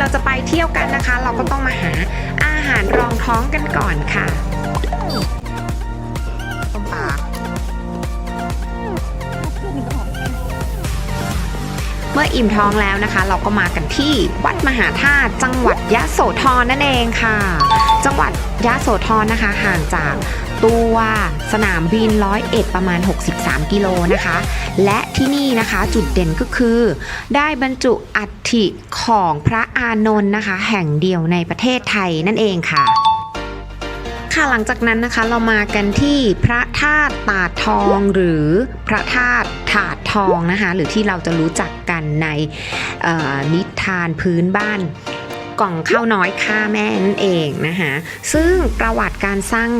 เราจะไปเที่ยวกันนะคะ เราก็ต้องมาหาอาหารรองท้องกันก่อนค่ะต้มปลาเมื่ออิ่มท้องแล้วนะคะ เราก็มากันที่วัดมหาธาตุจังหวัดยะโสธรนั่นเองค่ะ จังหวัดยะโสธรนะคะ ห่างจาก ตัวสนามบินร้อยเอ็ดประมาณ 63 กิโลนะคะ และที่นี่นะคะจุดเด่นก็คือ ได้บรรจุอัฐิของพระอานนท์นะคะ แห่งเดียวในประเทศไทยนั่นเองค่ะค่ะหลังจากนั้นนะคะเรามากันที่พระธาตุตาดทองหรือพระธาตุถาดทองนะคะ หรือที่เราจะรู้จักกันในนิทานพื้นบ้านกล่องข้าวน้อยค่าแม่นั่นเองนะคะซึ่งประวัติการสร้าง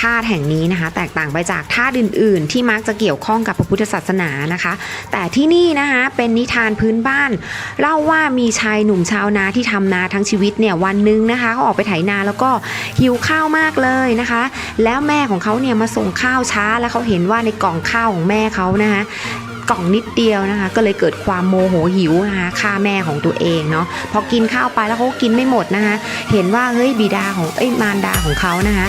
ธาตุแห่งนี้นะคะ แตกต่างไปจากธาตุอื่น ๆ ที่มักจะเกี่ยวข้องกับพระพุทธศาสนานะคะ แต่ที่นี่นะคะเป็นนิทานพื้นบ้าน เล่าว่ามีชายหนุ่มชาวนาที่ทำนาทั้งชีวิตเนี่ยวันหนึงนะคะเขาออกไปไถนาแล้วก็หิวข้าวมากเลยนะคะ แล้วแม่ของเขาเนี่ยมาส่งข้าวช้าแล้วเขาเห็นว่าในกล่องข้าวของแม่เขานะคะ กล่องนิดเดียวนะคะ ก็เลยเกิดความโมโหหิวนะคะฆ่าแม่ของตัวเองเนาะพอกินข้าวไปแล้วเขากินไม่หมดนะคะ เห็นว่าเฮ้ยบิดาของเอ้ยมารดาของเขานะคะ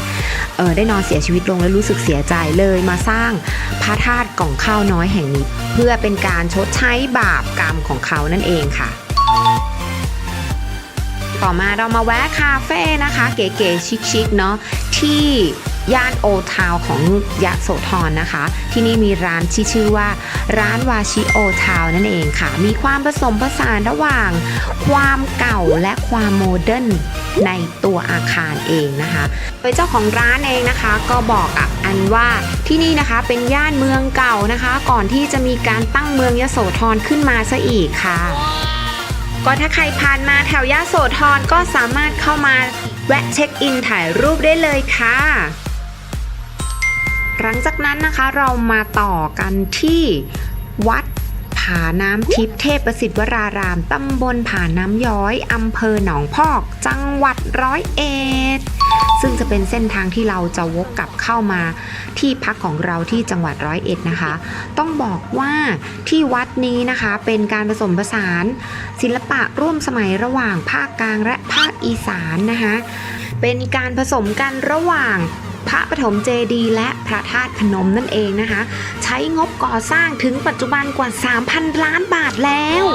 เออได้นอนเสียชีวิตลงแล้วรู้สึกเสียใจเลยมาสร้างพระธาตุกล่องข้าวน้อยแห่งนี้ เพื่อเป็นการชดใช้บาปกรรมของเขานั่นเองค่ะต่อมาเรามาแวะคาเฟ่นะคะ เก๋ๆชิคๆเนาะที่ ย่านโอทาวของยะโสธรนะคะ ที่นี่มีร้านที่ชื่อว่า ร้านวาชิโอทาวนั่นเองค่ะ มีความผสมผสานระหว่าง ความเก่าและความโมเดิร์นในตัวอาคารเองนะคะโดยเจ้าของร้านเองนะคะก็บอกกับอันว่าที่นี่นะคะเป็นย่านเมืองเก่านะคะ ก่อนที่จะมีการตั้งเมืองยะโสธรขึ้นมาซะอีกค่ะ ก็ถ้าใครผ่านมาแถวยะโสธรก็สามารถเข้ามาแวะเช็คอินถ่ายรูปได้เลยค่ะ หลังจากนั้นนะคะเรามาต่อกันที่วัดผาน้ำทิพย์เทพประสิทธิ์วรารามตำบลผาน้ำย้อยอำเภอหนองพอก จังหวัดร้อยเอ็ดซึ่งจะเป็นเส้นทางที่เราจะวกกลับเข้ามาที่พักของเราที่จังหวัดร้อยเอ็ดนะคะ ต้องบอกว่าที่วัดนี้นะคะเป็นการผสมผสาน ศิลปะร่วมสมัยระหว่างภาคกลางและภาคอีสานนะคะ เป็นการผสมกันระหว่าง พระปฐมเจดีย์และพระธาตุพนมนั่นเองนะคะ ใช้งบก่อสร้างถึงปัจจุบันกว่า 3,000 ล้านบาทแล้ว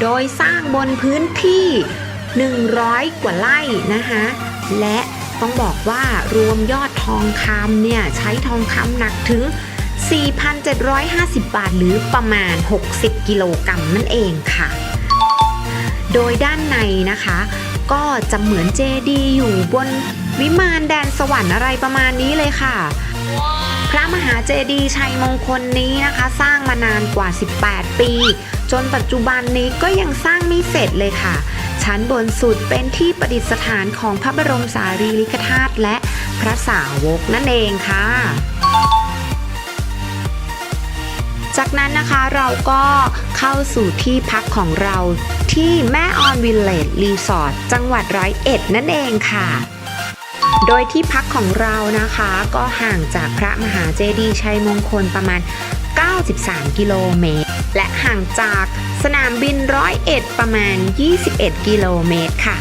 โดยสร้างบนพื้นที่ 100 กว่าไร่นะคะ และต้องบอกว่ารวมยอดทองคำเนี่ย ใช้ทองคำหนักถึง 4,750 บาทหรือประมาณ 60 กิโลกรัมนั่นเองค่ะ โดยด้านในนะคะ ก็จะเหมือนเจดีย์อยู่บน วิมานแดนสวรรค์อะไรประมาณนี้เลยค่ะ พระมหาเจดีย์ชัยมงคลนี้นะคะ สร้างมานานกว่า 18 ปี จนปัจจุบันนี้ก็ยังสร้างไม่เสร็จเลยค่ะ ชั้นบนสุดเป็นที่ประดิษฐานของพระบรมสารีริกธาตุและพระสาวกนั่นเองค่ะจากนั้นนะคะเราก็เข้าสู่ที่พักของเราที่แม่ออนวิลเลจรีสอร์ทจังหวัดร้อยเอ็ดนั่นเองค่ะ โดยที่พักของเรานะคะก็ห่างจากพระมหาเจดีย์ชัยมงคลประมาณ 93 กิโลเมตร และห่างจากสนามบินร้อยเอ็ดประมาณ 21 กิโลเมตรค่ะ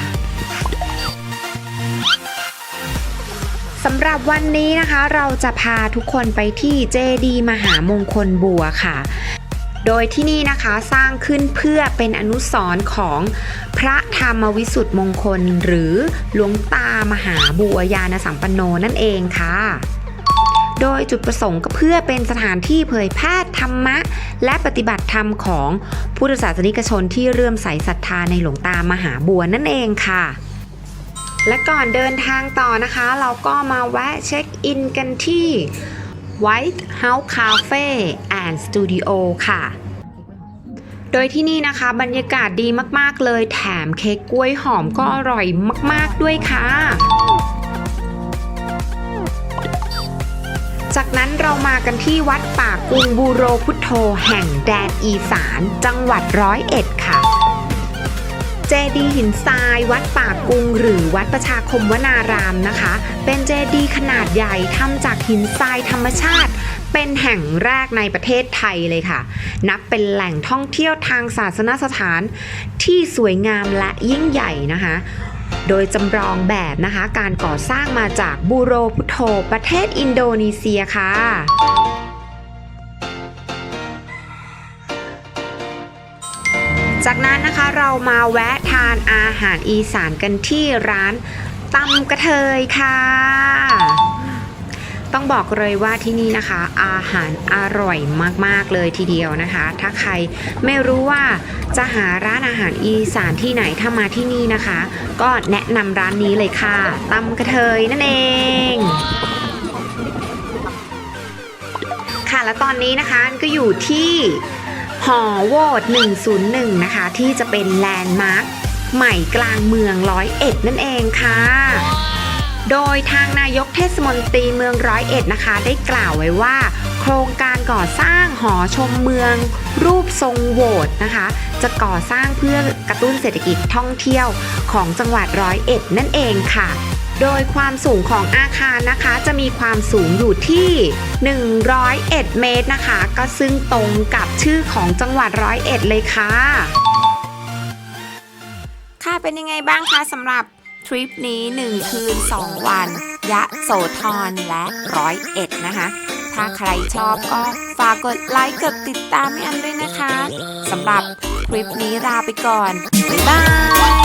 สำหรับวันนี้นะคะเราจะพาทุกคนไปที่เจดีย์มหามงคลบัวค่ะ โดยที่นี่นะคะสร้างขึ้นเพื่อเป็นอนุสรณ์ของพระธรรมวิสุทธิมงคล หรือหลวงตามหาบัวยานสัมปันโนนั่นเองค่ะ โดยจุดประสงค์ก็เพื่อเป็นสถานที่เผยแพร่ธรรมะ และปฏิบัติธรรมของพุทธศาสนิกชนที่เรื่อมใสศรัทธาในหลวงตามหาบัวนั่นเองค่ะและก่อนเดินทางต่อนะคะ เราก็มาแวะเช็คอินกันที่ White House Cafe and Studio ค่ะ โดยที่นี่นะคะบรรยากาศดีมากๆเลยแถมเค้กกล้วยหอมก็อร่อยมากๆด้วยค่ะจากนั้นเรามากันที่วัดป่ากุงบูโรพุทโธแห่งแดนอีสาน จังหวัดร้อยเอ็ดค่ะ เจดีย์หินทราย วัดป่ากุง หรือวัดประชาคมวนารามนะคะ เป็นเจดีย์ขนาดใหญ่ทำจากหินทรายธรรมชาติ เป็นแห่งแรกในประเทศไทยเลยค่ะ นับเป็นแหล่งท่องเที่ยวทางศาสนสถานที่สวยงามและยิ่งใหญ่นะคะโดยจำลองแบบนะคะ การก่อสร้างมาจากบูโรพุโทประเทศอินโดนีเซียค่ะ จากนั้นนะคะเรามาแวะทานอาหารอีสานกันที่ร้านตำกระเทยค่ะ ต้องบอกเลยว่าที่นี่นะคะ อาหารอร่อยมากๆเลยทีเดียวนะคะ ถ้าใครไม่รู้ว่าจะหาร้านอาหารอีสานที่ไหนถ้ามาที่นี่นะคะ ก็แนะนำร้านนี้เลยค่ะตำกระเทยนั่นเองค่ะและตอนนี้นะคะก็อยู่ที่ หอโหวต101 นะคะ ที่จะเป็นแลนด์มาร์คใหม่กลางเมืองร้อยเอ็ดนั่นเองค่ะ โดยทางนายกเทศมนตรีเมืองร้อยเอ็ดนะคะ ได้กล่าวไว้ว่า โครงการก่อสร้างหอชมเมือง รูปทรงโหวตนะคะ จะก่อสร้างเพื่อกระตุ้นเศรษฐกิจท่องเที่ยวของจังหวัดร้อยเอ็ดนั่นเองค่ะ โดยความสูงของอาคารนะคะจะมีความสูงอยู่ที่ 101 เมตรนะคะ ก็ซึ่งตรงกับชื่อของจังหวัดร้อยเอ็ดเลยค่ะ ค่ะเป็นยังไงบ้างคะสำหรับทริปนี้ 1 คืน 2 วัน ยะโสธรและร้อยเอ็ดนะคะ ถ้าใครชอบก็ฝากกดไลค์กดติดตามให้อันด้วยนะคะสำหรับคลิปนี้ลาไปก่อน บ๊ายบาย